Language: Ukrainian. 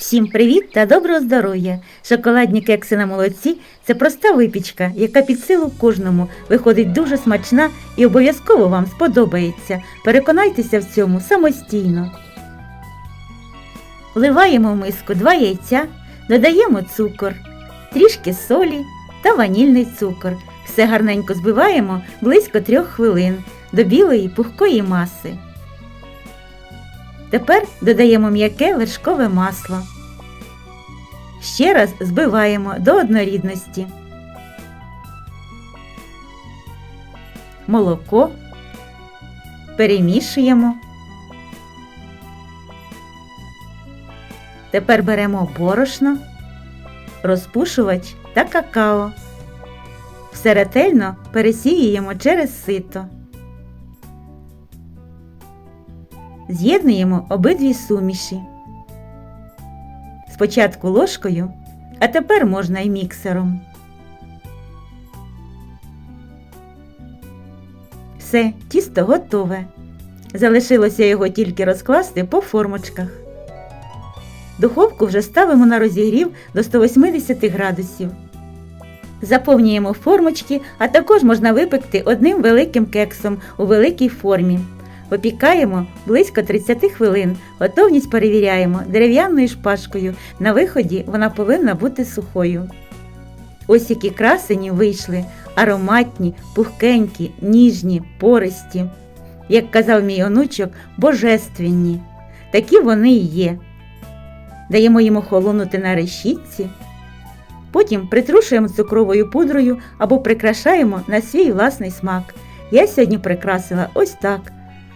Всім привіт та доброго здоров'я! Шоколадні кекси на молоці це проста випічка, яка під силу кожному виходить дуже смачна і обов'язково вам сподобається. Переконайтеся в цьому самостійно. Вливаємо в миску 2 яйця, додаємо цукор, трішки солі та ванільний цукор. Все гарненько збиваємо близько 3 хвилин до білої пухкої маси. Тепер додаємо м'яке вершкове масло. Ще раз збиваємо до однорідності. Молоко. Перемішуємо. Тепер беремо борошно, розпушувач та какао. Все ретельно пересіюємо через сито. З'єднуємо обидві суміші. Спочатку ложкою, а тепер можна й міксером. Все, тісто готове. Залишилося його тільки розкласти по формочках. Духовку вже ставимо на розігрів до 180 градусів. Заповнюємо формочки, а також можна випекти одним великим кексом у великій формі. Випікаємо близько 30 хвилин. Готовність перевіряємо дерев'яною шпажкою. На виході вона повинна бути сухою. Ось які красені вийшли, ароматні, пухкенькі, ніжні, пористі. Як казав мій онучок, божественні. Такі вони і є. Даємо їм охолонути на решітці. Потім притрушуємо цукровою пудрою або прикрашаємо на свій власний смак. Я сьогодні прикрасила ось так